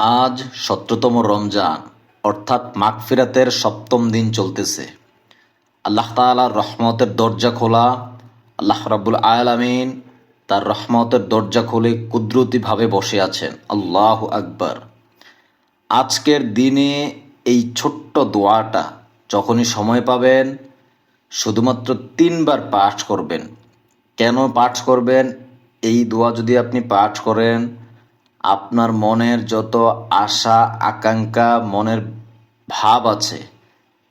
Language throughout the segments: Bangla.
আজ সতেরোতম রমজান, অর্থাৎ মাগফিরাতের সপ্তম দিন চলতেছে। আল্লাহ তাআলার রহমতের দরজা খোলা, আল্লাহ রাব্বুল আলামিন তার রহমতের দরজা খুলে কুদরতিভাবে বসে আছেন। আল্লাহ আকবার। আজকের দিনে এই ছোট্ট দোয়াটা যখনই সময় পাবেন, শুধুমাত্র তিনবার পাঠ করবেন। কেন পাঠ করবেন? এই দোয়া যদি আপনি পাঠ করেন আপনার মনের যত আশা, আকাঙ্ক্ষা, মনের ভাব আছে,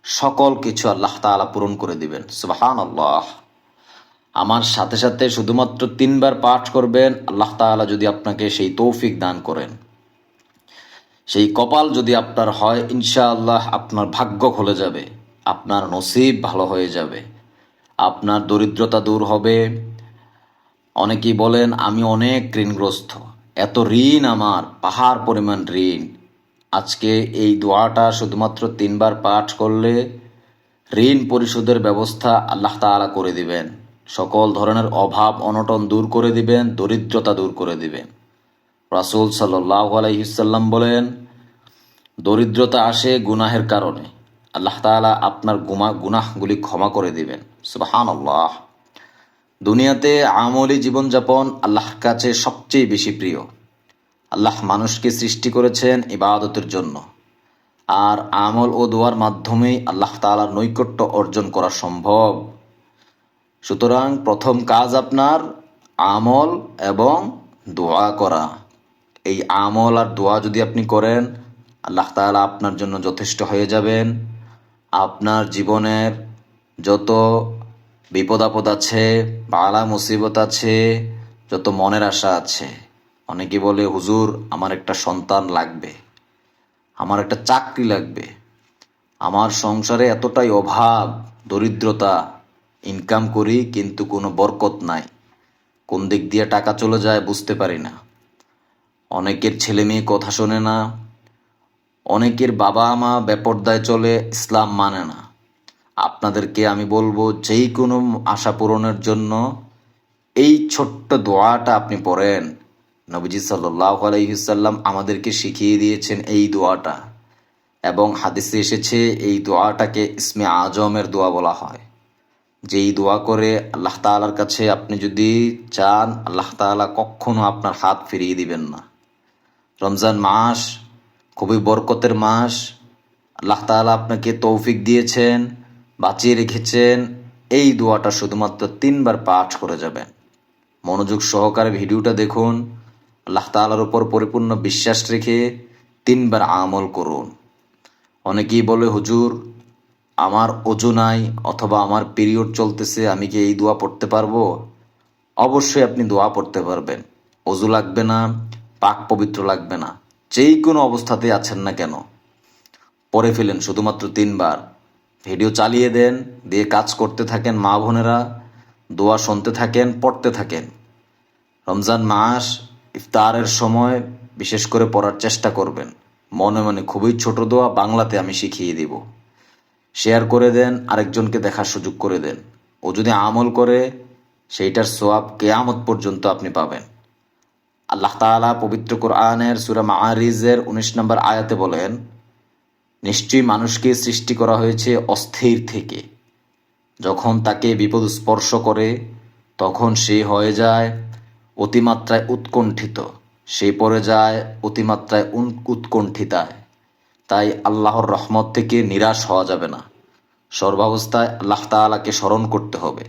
সকল কিছু আল্লাহ তাআলা পূরণ করে দিবেন। সুবাহান আল্লাহ আমার সাথে সাথে শুধুমাত্র তিনবার পাঠ করবেন, আল্লাহ তাআলা যদি আপনাকে সেই তৌফিক দান করেন। সেই কপাল যদি আপনার হয়, ইনশাআল্লাহ আপনার ভাগ্য খুলে যাবে, আপনার নসিব ভালো হয়ে যাবে, আপনার দরিদ্রতা দূর হবে। অনেকেই বলেন, আমি অনেক ঋণগ্রস্ত। এত ঋণ আমার, পাহাড় পরিমাণ ঋণ। আজকে এই দোয়াটা শুধুমাত্র তিনবার পাঠ করলে ঋণ পরিশোধের ব্যবস্থা আল্লাহ তাআলা করে দিবেন। সকল ধরনের অভাব, অনটন দূর করে দিবেন, দরিদ্রতা দূর করে দিবেন। রাসুল সাল্লাহ আলাইসাল্লাম বলেন, দরিদ্রতা আসে গুনাহের কারণে। আল্লাহ তাআলা আপনার গুমা, গুনাহগুলি ক্ষমা করে দিবেন। সুবাহান আল্লাহ দুনিয়াতে আমলি জীবনযাপন আল্লাহর কাছে সবচেয়ে বেশি প্রিয়। আল্লাহ মানুষকে সৃষ্টি করেছেন ইবাদতের জন্য। আর আমল ও দোয়ার মাধ্যমেই আল্লাহ তাআলার নৈকট্য অর্জন করা সম্ভব। সুতরাং প্রথম কাজ আপনার আমল এবং দোয়া করা। এই আমল আর দোয়া যদি আপনি করেন, আল্লাহ তাআলা আপনার জন্য যথেষ্ট হয়ে যাবেন। আপনার জীবনের যত বিপদ আপদ আছে, বালা মুসিবত আছে, যত মনের আশা আছে। অনেকে বলে, হুজুর, আমার একটা সন্তান লাগবে, আমার একটা চাকরি লাগবে। আমার সংসারে এতটাই অভাব, দরিদ্রতা ইনকাম করি, কিন্তু কোনো বরকত নাই। কোন দিক দিয়ে টাকা চলে যায় বুঝতে পারি না। অনেকের ছেলে মেয়ে কথা শোনে না। অনেকের বাবা মা বেপর্দায় চলে, ইসলাম মানে না। আপনাদেরকে আমি বলব যেই কোনো আশা পূরণের জন্য এই ছোট্ট দোয়াটা আপনি পড়েন। নবীজি সাল্লাহ আলাইসাল্লাম আমাদেরকে শিখিয়ে দিয়েছেন এই দোয়াটা। এবং হাদিসে এসেছে, এই দোয়াটাকে ইসমে আজমের দোয়া বলা হয়। যেই দোয়া করে আল্লাহ তাআলার কাছে আপনি যদি চান, আল্লাহ তাআলা কখনো আপনার হাত ফিরিয়ে দিবেন না। রমজান মাস খুবই বরকতের মাস। আল্লাহ তাআলা আপনাকে তৌফিক দিয়েছেন। বাঁচিয়ে রেখেছেন। এই দোয়াটা শুধুমাত্র তিনবার পাঠ করে যাবেন। মনোযোগ সহকারে ভিডিওটা দেখুন। আল্লাহ তাআলার উপর পরিপূর্ণ বিশ্বাস রেখে তিনবার আমল করুন। অনেকেই বলে, হুজুর, আমার অজু নাই অথবা আমার পিরিয়ড চলতেছে, আমি কি এই দোয়া পড়তে পারব? অবশ্যই আপনি দোয়া পড়তে পারবেন। অজু লাগবে না, পাক পবিত্র লাগবে না। যেই কোনো অবস্থাতে আছেন না কেন পরে ফেলেন শুধুমাত্র তিনবার। ভিডিও চালিয়ে দেন, দিয়ে কাজ করতে থাকেন মা বোনেরা, দোয়া শুনতে থাকেন, পড়তে থাকেন। রমজান মাস, ইফতারের সময় বিশেষ করে পড়ার চেষ্টা করবেন। মনে মনে খুবই ছোট দোয়া বাংলাতে আমি শিখিয়ে দিব। শেয়ার করে দেন, আরেকজনকে দেখার সুযোগ করে দেন। ও যদি আমল করে, সেইটার সোয়াব কেয়ামত পর্যন্ত আপনি পাবেন। আল্লাহ তাআলা পবিত্র কোরআনের সুরা মাআরিজের উনিশ নম্বর আয়াতে বলেন নিশ্চয়ই মানুষকে সৃষ্টি করা হয়েছে অস্থির থেকে। যখন তাকে বিপদ স্পর্শ করে, তখন সে হয়ে যায় অতিমাত্রায় উৎকণ্ঠিত। সে পড়ে যায় অতিমাত্রায় উৎকণ্ঠিতায়। তাই আল্লাহর রহমত থেকে নিরাশ হওয়া যাবে না। সর্বাবস্থায় আল্লাহ তাআলাকে স্মরণ করতে হবে।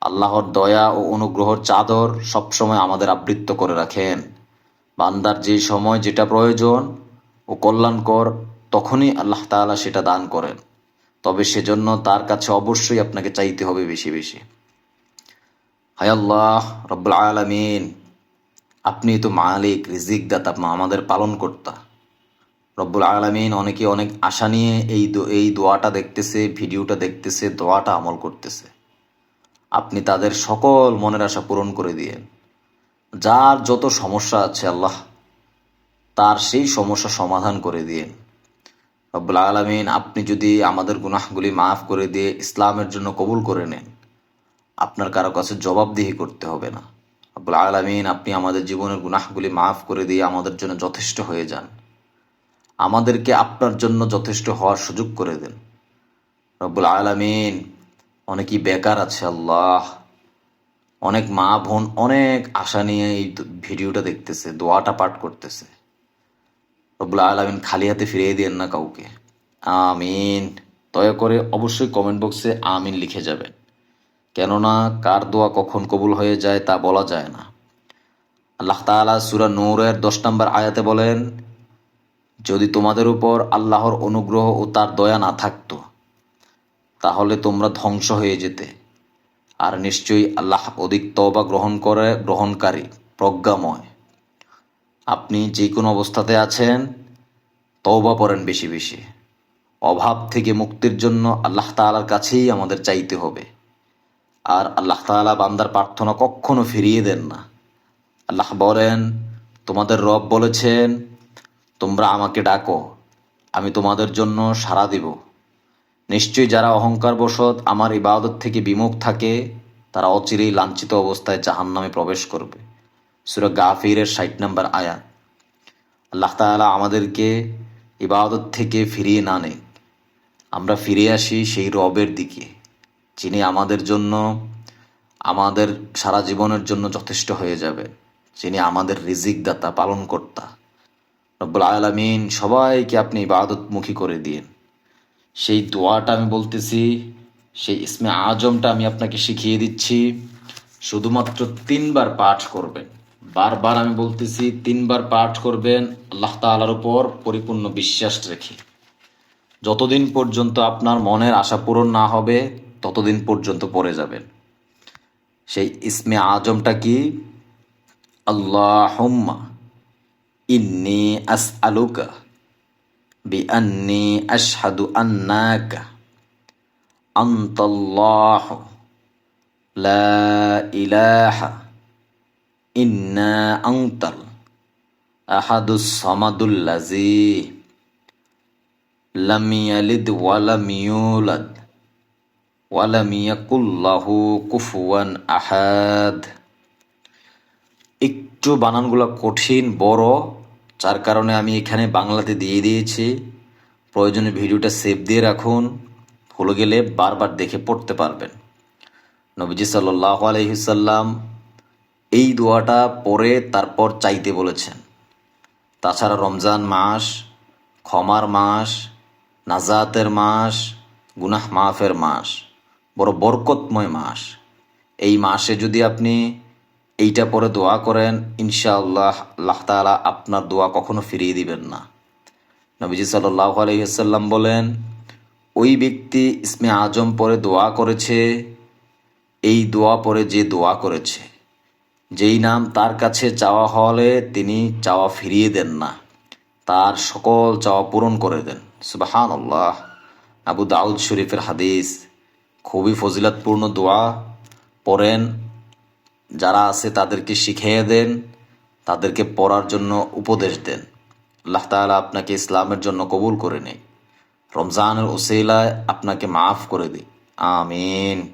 আল্লাহর দয়া ও অনুগ্রহর চাদর সবসময় আমাদের আবৃত্ত করে রাখেন। বান্দার যে সময় যেটা প্রয়োজন ও কল্যাণকর তখনই আল্লাহ তাআলা সেটা দান করেন। তবে সেজন্য তার কাছে অবশ্যই আপনাকে চাইতে হবে বেশি বেশি। হায় আল্লাহ, রব্বুল আলামিন, আপনি তো মালিক রিজিক দাতা আমাদের পালন কর্তা রব্বুল আলামিন অনেকে অনেক আশা নিয়ে এই এই দোয়াটা দেখতেছে, ভিডিওটা দেখতেছে, দোয়াটা আমল করতেছে। আপনি তাদের সকল মনের আশা পূরণ করে দিয়েন। যার যত সমস্যা আছে আল্লাহ, তার সেই সমস্যা সমাধান করে দিয়েন। রব্বুল আলমিন, আপনি যদি আমাদের গুনাহগুলি মাফ করে দিয়ে ইসলামের জন্য কবুল করে নেন, আপনার কারও কাছে জবাবদিহি করতে হবে না। রব্বুল আলমিন, আপনি আমাদের জীবনের গুনাহগুলি মাফ করে দিয়ে আমাদের জন্য যথেষ্ট হয়ে যান। আমাদেরকে আপনার জন্য যথেষ্ট হওয়ার সুযোগ করে দেন। রব্বুল আলামিন, অনেকেই বেকার আছে আল্লাহ। অনেক মা বোন অনেক আশা নিয়ে এই ভিডিওটা দেখতেছে, দোয়াটা পাঠ করতেছে। রব্বুল আলামিন খালি হাতে ফিরিয়ে দিয়েন না কাউকে। আমিন। দয়া করে অবশ্যই কমেন্ট বক্সে আমিন লিখে যাবেন। কেননা কার দোয়া কখন কবুল হয়ে যায় তা বলা যায় না। আল্লাহ তাআলা সুরা নূরের দশ নম্বর আয়াতে বলেন, যদি তোমাদের উপর আল্লাহর অনুগ্রহ ও তার দয়া না থাকতো, তাহলে তোমরা ধ্বংস হয়ে যেতে। আর নিশ্চয়ই আল্লাহ অধিক তওবা গ্রহণ করে, গ্রহণকারী, প্রজ্ঞাময়। আপনি যে কোনো অবস্থাতে আছেন, তওবা পড়েন বেশি বেশি। অভাব থেকে মুক্তির জন্য আল্লাহ তাআলার কাছেই আমাদের চাইতে হবে। আর আল্লাহ তাআলা বান্দার প্রার্থনা কখনো ফিরিয়ে দেন না। আল্লাহ বলেন, তোমাদের রব বলেছেন, তোমরা আমাকে ডাকো, আমি তোমাদের জন্য সাড়া দিব। নিশ্চয়ই যারা অহংকার বশত আমার ইবাদত থেকে বিমুখ থাকে, তারা অচিরেই লাঞ্ছিত অবস্থায় জাহান্নামে প্রবেশ করবে। সুরা গাফিরের ষাট নম্বর আয়াত। আল্লাহ তাআলা আমাদেরকে ইবাদত থেকে ফিরিয়ে না নেই আমরা ফিরে আসি সেই রবের দিকে, যিনি আমাদের জন্য, আমাদের সারা জীবনের জন্য যথেষ্ট হয়ে যাবে যিনি আমাদের রিজিক দাতা পালন কর্তা রব্বুল আলামিন সবাইকে আপনি ইবাদতমুখী করে দিন। সেই দোয়াটা আমি বলতেছি, সেই ইসমে আজমটা আমি আপনাকে শিখিয়ে দিচ্ছি, শুধুমাত্র তিনবার পাঠ করবেন। বারবার আমি বলতেছি, তিনবার পাঠ করবেন, আল্লাহ তাআলার উপর পরিপূর্ণ বিশ্বাস রেখে। যতদিন পর্যন্ত আপনার মনের আশা পূরণ না হবে, ততদিন পর্যন্ত পড়ে যাবেন। সেই ইসমে আজমটা কি? আল্লাহুম্মা ইন্নি আসআলুকা বিআন্নি আশহাদু আন্নাকা আনতাল্লাহ লা ইলাহা ইন্না আনতাল আহাদুস কুফুয়ান আহাদ। একটু বানানগুলো কঠিন, বড়, যার কারণে আমি এখানে বাংলাতে দিয়ে দিয়েছি। প্রয়োজনে ভিডিওটা সেভ দিয়ে রাখুন, ভুলে গেলে বারবার দেখে পড়তে পারবেন। নবীজি সাল্লাহ আলহিসাল্লাম এই দোয়াটা পরে তারপর চাইতে বলেছেন। তাছাড়া রমজান মাস, ক্ষমার মাস, নাজাতের মাস, গুনাহ মাফের মাস, বড় বরকতময় মাস। এই মাসে যদি আপনি এইটা পরে দোয়া করেন, ইনশাআল্লাহ আল্লাহ তাআলা আপনার দোয়া কখনো ফিরিয়ে দিবেন না। নবীজি সাল্লাহ আলহিহাল্লাম বলেন, ওই ব্যক্তি ইসমে আজম পরে দোয়া করেছে, এই দোয়া পরে যে দোয়া করেছে যেই নাম তার কাছে চাওয়া হলে তিনি চাওয়া ফিরিয়ে দেন না। তার সকল চাওয়া পূরণ করে দেন। সুবাহান আল্লাহ আবু দাউদ শরীফের হাদিস খুবই ফজিলাতপূর্ণ দোয়া। পড়েন, যারা আছে তাদেরকে শিখিয়ে দেন, তাদেরকে পড়ার জন্য উপদেশ দেন। আল্লাহ তাআলা আপনাকে ইসলামের জন্য কবুল করে নেই রমজানের ওসিলায় আপনাকে মাফ করে দিই। আমিন।